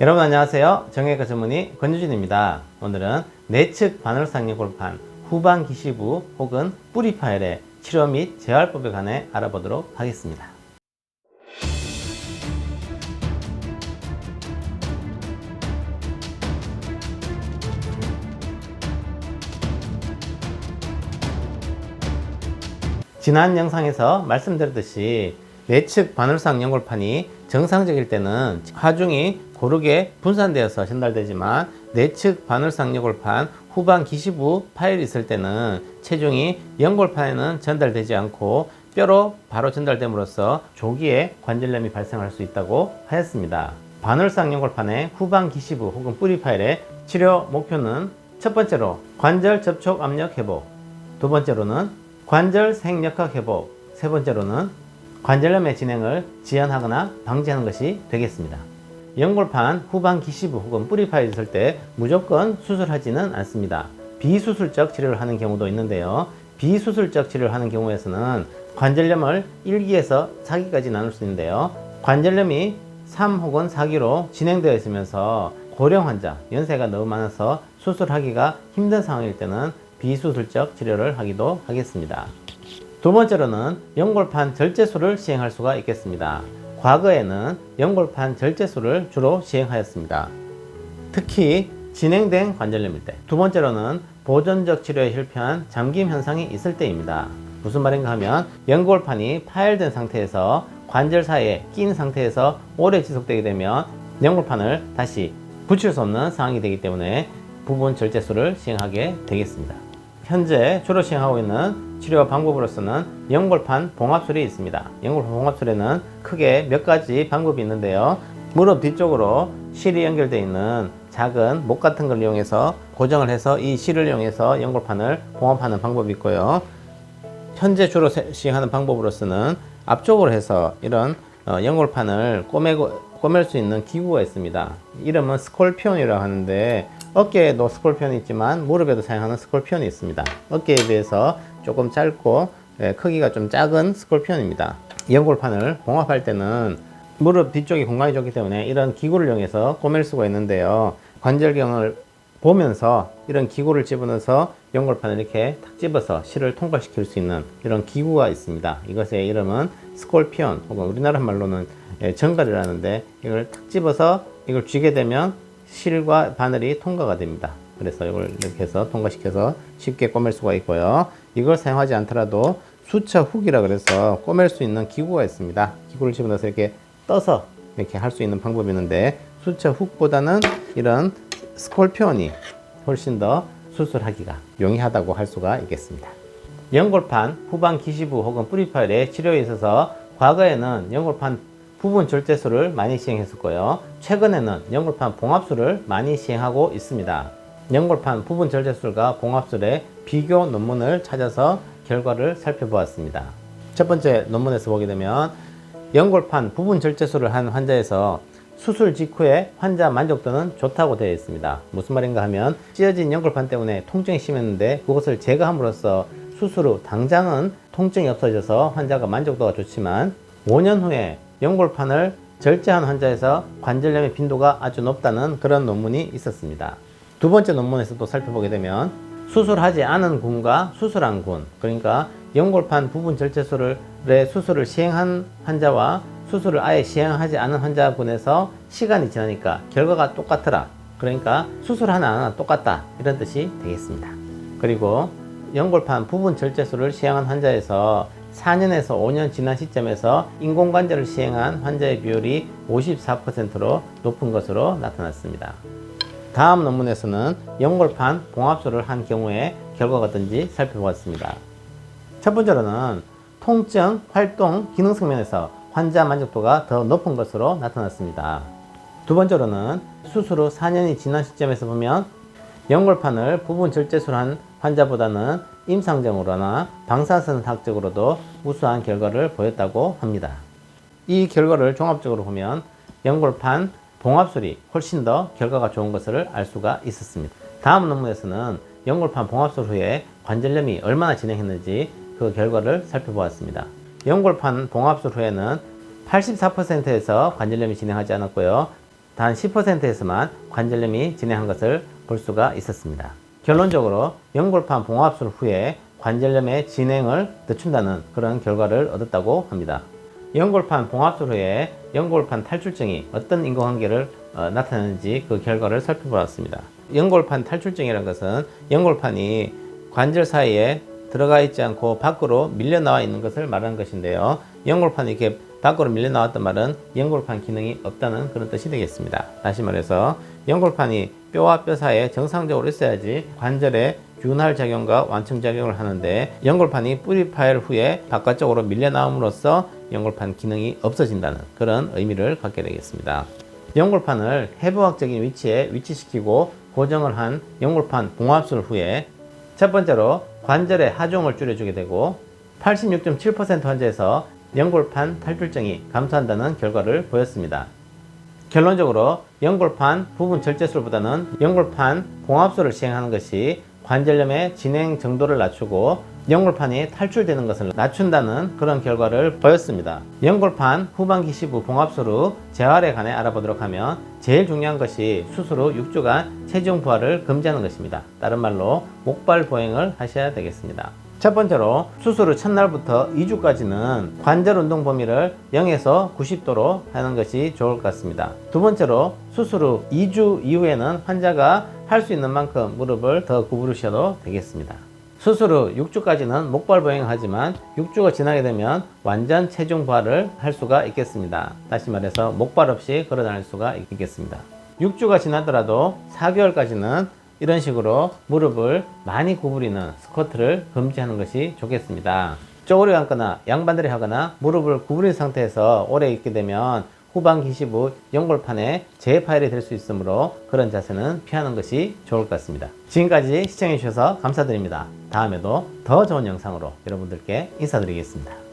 여러분 안녕하세요. 정형외과 전문의 권유진입니다. 오늘은 내측 바늘상력 골판 후방 기시부 혹은 뿌리 파열의 치료 및 재활법에 관해 알아보도록 하겠습니다. 지난 영상에서 말씀드렸듯이 내측 바늘상 연골판이 정상적일 때는 하중이 고르게 분산되어서 전달되지만 내측 바늘상 연골판 후방 기시부 파열이 있을 때는 체중이 연골판에는 전달되지 않고 뼈로 바로 전달됨으로써 조기에 관절염이 발생할 수 있다고 하였습니다. 바늘상 연골판의 후방 기시부 혹은 뿌리 파열의 치료 목표는 첫 번째로 관절 접촉 압력 회복, 두 번째로는 관절 생력학 회복, 세 번째로는 관절염의 진행을 지연하거나 방지하는 것이 되겠습니다. 연골판 후방 기시부 혹은 뿌리 파열이 있을 때 무조건 수술하지는 않습니다. 비수술적 치료를 하는 경우도 있는데요. 비수술적 치료를 하는 경우에서는 관절염을 1기에서 4기까지 나눌 수 있는데요. 관절염이 3 혹은 4기로 진행되어 있으면서 고령 환자, 연세가 너무 많아서 수술하기가 힘든 상황일 때는 비수술적 치료를 하기도 하겠습니다. 두 번째로는 연골판 절제술을 시행할 수가 있겠습니다. 과거에는 연골판 절제술을 주로 시행하였습니다. 특히 진행된 관절염일 때. 두 번째로는 보존적 치료에 실패한 잠김 현상이 있을 때입니다. 무슨 말인가 하면 연골판이 파열된 상태에서 관절 사이에 낀 상태에서 오래 지속되게 되면 연골판을 다시 붙일 수 없는 상황이 되기 때문에 부분 절제술을 시행하게 되겠습니다. 현재 주로 시행하고 있는 치료 방법으로서는 연골판 봉합술이 있습니다. 연골판 봉합술에는 크게 몇 가지 방법이 있는데요. 무릎 뒤쪽으로 실이 연결되어 있는 작은 목 같은 걸 이용해서 고정을 해서 이 실을 이용해서 연골판을 봉합하는 방법이 있고요. 현재 주로 세- 시행하는 방법으로서는 앞쪽으로 해서 이런 어, 연골판을 꼬매고 꼬맬 수 있는 기구가 있습니다. 이름은 스콜피온이라고 하는데 어깨에도 스콜피온이 있지만 무릎에도 사용하는 스콜피온이 있습니다. 어깨에 비해서 조금 짧고 예, 크기가 좀 작은 스콜피온입니다. 연골판을 봉합할 때는 무릎 뒤쪽이 공간이 좋기 때문에 이런 기구를 이용해서 꼬맬 수가 있는데요. 관절경을 보면서 이런 기구를 집어넣어서 연골판을 이렇게 탁 집어서 실을 통과시킬 수 있는 이런 기구가 있습니다. 이것의 이름은 스콜피온 혹은 우리나라 말로는 예, 정갈이라는데 이걸 탁 집어서 이걸 쥐게 되면 실과 바늘이 통과가 됩니다. 그래서 이걸 이렇게 해서 통과시켜서 쉽게 꼬맬 수가 있고요. 이걸 사용하지 않더라도 수차 훅이라 그래서 꼬맬 수 있는 기구가 있습니다. 기구를 집어넣어서 이렇게 떠서 이렇게 할 수 있는 방법이 있는데 수차 훅보다는 이런 스콜피온이 훨씬 더 수술하기가 용이하다고 할 수가 있겠습니다. 연골판 후방 기시부 혹은 뿌리 파열의 치료에 있어서 과거에는 연골판 부분 절제술을 많이 시행했었고요. 최근에는 연골판 봉합술을 많이 시행하고 있습니다. 연골판 부분 절제술과 봉합술의 비교 논문을 찾아서 결과를 살펴보았습니다. 첫 번째 논문에서 보게 되면 연골판 부분 절제술을 한 환자에서 수술 직후에 환자 만족도는 좋다고 되어 있습니다. 무슨 말인가 하면 찢어진 연골판 때문에 통증이 심했는데 그것을 제거함으로써 수술 후 당장은 통증이 없어져서 환자가 만족도가 좋지만 5년 후에 연골판을 절제한 환자에서 관절염의 빈도가 아주 높다는 그런 논문이 있었습니다. 두 번째 논문에서도 살펴보게 되면 수술하지 않은 군과 수술한 군, 그러니까 연골판 부분 절제술의 수술을 시행한 환자와 수술을 아예 시행하지 않은 환자군에서 시간이 지나니까 결과가 똑같더라. 그러니까 수술 하나 안 하나 똑같다. 이런 뜻이 되겠습니다. 그리고 연골판 부분 절제술을 시행한 환자에서 4년에서 5년 지난 시점에서 인공관절을 시행한 환자의 비율이 54%로 높은 것으로 나타났습니다. 다음 논문에서는 연골판 봉합술을 한 경우에 결과가 어떤지 살펴보았습니다. 첫 번째로는 통증, 활동, 기능성 면에서 환자 만족도가 더 높은 것으로 나타났습니다. 두 번째로는 수술 후 4년이 지난 시점에서 보면 연골판을 부분 절제술한 환자보다는 임상적으로나 방사선학적으로도 우수한 결과를 보였다고 합니다. 이 결과를 종합적으로 보면 연골판 봉합술이 훨씬 더 결과가 좋은 것을 알 수가 있었습니다. 다음 논문에서는 연골판 봉합술 후에 관절염이 얼마나 진행했는지 그 결과를 살펴보았습니다. 연골판 봉합술 후에는 84%에서 관절염이 진행하지 않았고요. 단 10%에서만 관절염이 진행한 것을 볼 수가 있었습니다. 결론적으로 연골판 봉합술 후에 관절염의 진행을 늦춘다는 그런 결과를 얻었다고 합니다. 연골판 봉합술 후에 연골판 탈출증이 어떤 인과관계를 어, 나타내는지 그 결과를 살펴보았습니다. 연골판 탈출증이라는 것은 연골판이 관절 사이에 들어가 있지 않고 밖으로 밀려 나와 있는 것을 말하는 것인데요. 연골판이 이렇게 밖으로 밀려 나왔단 말은 연골판 기능이 없다는 그런 뜻이 되겠습니다. 다시 말해서 연골판이 뼈와 뼈 사이에 정상적으로 있어야지 관절에 균할 작용과 완충 작용을 하는데 연골판이 뿌리 파열 후에 바깥쪽으로 밀려 나옴으로써 연골판 기능이 없어진다는 그런 의미를 갖게 되겠습니다. 연골판을 해부학적인 위치에 위치시키고 고정을 한 연골판 봉합술 후에 첫 번째로 관절의 하중을 줄여주게 되고 86.7% 환자에서 연골판 탈출증이 감소한다는 결과를 보였습니다. 결론적으로 연골판 부분 절제술보다는 연골판 봉합술을 시행하는 것이 관절염의 진행 정도를 낮추고 연골판이 탈출되는 것을 낮춘다는 그런 결과를 보였습니다. 연골판 후반기 시부 봉합술 후 재활에 관해 알아보도록 하면 제일 중요한 것이 수술 후 6주간 체중 부하를 금지하는 것입니다. 다른 말로 목발 보행을 하셔야 되겠습니다. 첫 번째로 수술 후 첫날부터 2주까지는 관절 운동 범위를 0에서 90도로 하는 것이 좋을 것 같습니다. 두 번째로 수술 후 2주 이후에는 환자가 할 수 있는 만큼 무릎을 더 구부르셔도 되겠습니다. 수술 후 6주까지는 목발 보행을 하지만 6주가 지나게 되면 완전 체중 부하를 할 수가 있겠습니다. 다시 말해서 목발 없이 걸어 다닐 수가 있겠습니다. 6주가 지나더라도 4개월까지는 이런 식으로 무릎을 많이 구부리는 스쿼트를 금지하는 것이 좋겠습니다. 쪼그려 앉거나 양반대로 하거나 무릎을 구부린 상태에서 오래 있게 되면 후반기 시부 연골판에 재파열이 될 수 있으므로 그런 자세는 피하는 것이 좋을 것 같습니다. 지금까지 시청해 주셔서 감사드립니다. 다음에도 더 좋은 영상으로 여러분들께 인사드리겠습니다.